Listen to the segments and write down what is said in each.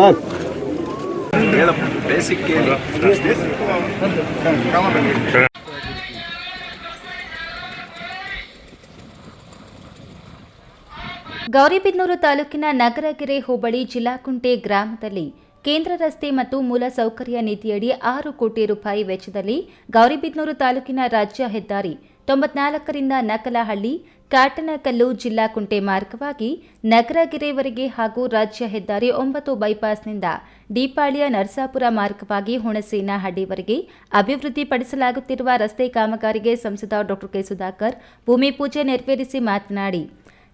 Sir. Gauribidanur ತಾಲೂಕಿನ ನಗರಗೆರೆ ಹೋಬಳಿ ಜಿಲ್ಲಾಕುಂಟೆ ಗ್ರಾಮದಲ್ಲಿ ಕೇಂದ್ರ ರಸ್ತೆ ಮತ್ತು ಮೂಲ ಸೌಕರ್ಯ ನಿಧಿಯಡಿ ಆರು ಕೋಟಿ ರೂಪಾಯಿ ವೆಚ್ಚದಲ್ಲಿ ಗೌರಿಬಿದ್ನೂರು ತಾಲೂಕಿನ ರಾಜ್ಯ ಹೆದ್ದಾರಿ ತೊಂಬತ್ನಾಲ್ಕರಿಂದ ನಕಲಹಳ್ಳಿ ಕಾಟನಕಲ್ಲು ಜಿಲ್ಲಾ ಕುಂಟೆ ಮಾರ್ಗವಾಗಿ ನಗರಗೆರೆವರೆಗೆ ಹಾಗೂ ರಾಜ್ಯ ಹೆದ್ದಾರಿ ಒಂಬತ್ತು ಬೈಪಾಸ್ನಿಂದ ದೀಪಾಳಿಯ ನರಸಾಪುರ ಮಾರ್ಗವಾಗಿ ಹುಣಸೇನಹಳ್ಳಿವರೆಗೆ ಅಭಿವೃದ್ಧಿಪಡಿಸಲಾಗುತ್ತಿರುವ ರಸ್ತೆ ಕಾಮಗಾರಿಗೆ ಸಂಸದ ಡಾ ಕೆ ಸುಧಾಕರ್ ಭೂಮಿ ಪೂಜೆ ನೆರವೇರಿಸಿ ಮಾತನಾಡಿ,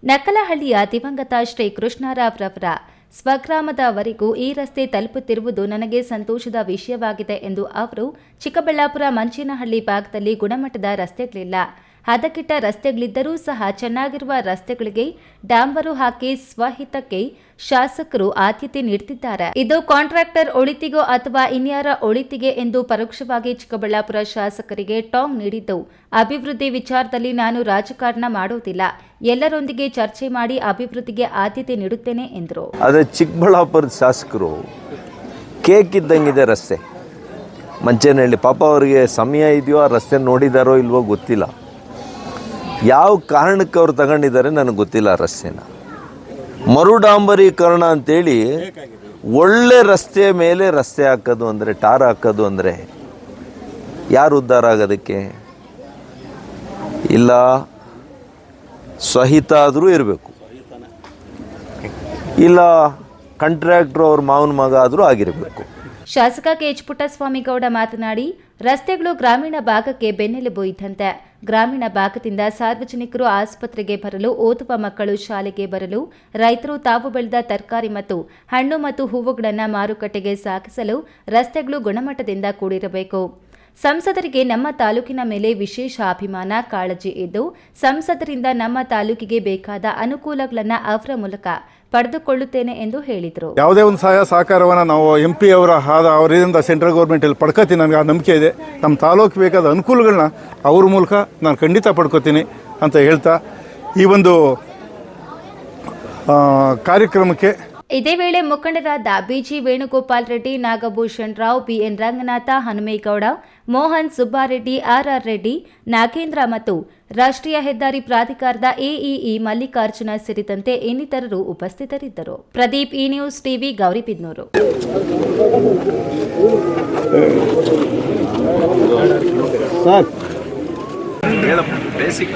ನಕಲಹಳ್ಳಿಯ ದಿವಂಗತ ಶ್ರೀ ಕೃಷ್ಣರಾವ್ ರವರ ಸ್ವಗ್ರಾಮದವರೆಗೂ ಈ ರಸ್ತೆ ತಲುಪುತ್ತಿರುವುದು ನನಗೆ ಸಂತೋಷದ ವಿಷಯವಾಗಿದೆ ಎಂದು ಅವರು ಚಿಕ್ಕಬಳ್ಳಾಪುರ ಮಂಚೇನಹಳ್ಳಿ ಭಾಗದಲ್ಲಿ ಗುಣಮಟ್ಟದ ರಸ್ತೆಗಳಿಲ್ಲ. ಹದಗೆಟ್ಟ ರಸ್ತೆಗಳಿದ್ದರೂ ಸಹ ಚೆನ್ನಾಗಿರುವ ರಸ್ತೆಗಳಿಗೆ ಡಾಂಬರು ಹಾಕಿ ಸ್ವಹಿತಕ್ಕೆ ಶಾಸಕರು ಆದ್ಯತೆ ನೀಡುತ್ತಿದ್ದಾರೆ. ಇದು ಕಾಂಟ್ರಾಕ್ಟರ್ ಒಳಿತಿಗೋ ಅಥವಾ ಇನ್ಯಾರ ಒಳಿತಿಗೆ ಎಂದು ಪರೋಕ್ಷವಾಗಿ ಚಿಕ್ಕಬಳ್ಳಾಪುರ ಶಾಸಕರಿಗೆ ಟಾಂಗ್ ನೀಡಿದ್ದವು ಅಭಿವೃದ್ಧಿ ವಿಚಾರದಲ್ಲಿ ನಾನು ರಾಜಕಾರಣ ಮಾಡುವುದಿಲ್ಲ ಎಲ್ಲರೊಂದಿಗೆ ಚರ್ಚೆ ಮಾಡಿ ಅಭಿವೃದ್ಧಿಗೆ ಆದ್ಯತೆ ನೀಡುತ್ತೇನೆ ಎಂದರು. ಆದರೆ ಚಿಕ್ಕಬಳ್ಳಾಪುರದ ಶಾಸಕರು ಕೇಕ್ ಇದ್ದಂಗಿದೆ ರಸ್ತೆ. ಮಂಚೇನಹಳ್ಳಿ ಪಾಪ ಅವರಿಗೆ ಸಮಯ ಇದೆಯೋ ಆ ರಸ್ತೆ ನೋಡಿದಾರೋ ಇಲ್ವೋ ಗೊತ್ತಿಲ್ಲ. ಯಾವ ಕಾರಣಕ್ಕೆ ಅವ್ರು ತಗೊಂಡಿದ್ದಾರೆ ನನಗೆ ಗೊತ್ತಿಲ್ಲ ರಸ್ತೆನ. ಮರುಡಾಂಬರೀಕರಣ ಅಂತೇಳಿ ಒಳ್ಳೆ ರಸ್ತೆ ಮೇಲೆ ರಸ್ತೆ ಹಾಕೋದು ಅಂದರೆ, ಟಾರ್ ಹಾಕೋದು ಅಂದರೆ ಯಾರು ಉದ್ಧಾರ ಆಗೋದಕ್ಕೆ? ಇಲ್ಲ ಸಹಿತ ಆದರೂ ಇರಬೇಕು. ಇಲ್ಲ ಕಾಂಟ್ರಾಕ್ಟ್ರು ಅವ್ರ ಮಾವನ ಮಗ ಆದರೂ ಆಗಿರಬೇಕು. ಶಾಸಕ ಕೆಎಚ್ ಪುಟ್ಟಸ್ವಾಮಿಗೌಡ ಮಾತನಾಡಿ, ರಸ್ತೆಗಳು ಗ್ರಾಮೀಣ ಭಾಗಕ್ಕೆ ಬೆನ್ನೆಲುಬು ಇದ್ದಂತೆ ಗ್ರಾಮೀಣ ಭಾಗದಿಂದ ಸಾರ್ವಜನಿಕರು ಆಸ್ಪತ್ರೆಗೆ ಬರಲು, ಓದುವ ಮಕ್ಕಳು ಶಾಲೆಗೆ ಬರಲು, ರೈತರು ತಾವು ಬೆಳೆದ ತರಕಾರಿ ಮತ್ತು ಹಣ್ಣು ಮತ್ತು ಹೂವುಗಳನ್ನು ಮಾರುಕಟ್ಟೆಗೆ ಸಾಗಿಸಲು ರಸ್ತೆಗಳು ಗುಣಮಟ್ಟದಿಂದ ಕೂಡಿರಬೇಕು. ಸಂಸದರಿಗೆ ನಮ್ಮ ತಾಲೂಕಿನ ಮೇಲೆ ವಿಶೇಷ ಅಭಿಮಾನ ಕಾಳಜಿ ಇದ್ದು, ಸಂಸದರಿಂದ ನಮ್ಮ ತಾಲೂಕಿಗೆ ಬೇಕಾದ ಅನುಕೂಲಗಳನ್ನು ಅವರ ಮೂಲಕ ಪಡೆದುಕೊಳ್ಳುತ್ತೇನೆ ಎಂದು ಹೇಳಿದರು. ಯಾವುದೇ ಒಂದು ಸಹಾಯ ಸಹಕಾರವನ್ನು ನಾವು ಎಂ ಪಿ ಅವರ ಆದ ಅವರಿಂದ ಸೆಂಟ್ರಲ್ ಗೌರ್ಮೆಂಟಲ್ಲಿ ಪಡ್ಕೋತೀನಿ, ನನಗೆ ಆ ನಂಬಿಕೆ ಇದೆ. ನಮ್ಮ ತಾಲೂಕು ಬೇಕಾದ ಅನುಕೂಲಗಳನ್ನ ಅವ್ರ ಮೂಲಕ ನಾನು ಖಂಡಿತ ಪಡ್ಕೋತೀನಿ ಅಂತ ಹೇಳ್ತಾ ಈ ಒಂದು ಕಾರ್ಯಕ್ರಮಕ್ಕೆ ಇದೇ ವೇಳೆ ಮುಖಂಡರಾದ BG Venugopal Reddy Nagabhushan Rao BN Ranganatha Hanumegowda Mohan Subbareddy RR Reddy Nagendra ಮತ್ತು ರಾಷ್ಟ್ರೀಯ ಹೆದ್ದಾರಿ ಪ್ರಾಧಿಕಾರದ ಎಇಇ ಮಲ್ಲಿಕಾರ್ಜುನ ಸೇರಿದಂತೆ ಇನ್ನಿತರರು ಉಪಸ್ಥಿತರಿದ್ದರು. Pradeep E news TV Gauribidanur basic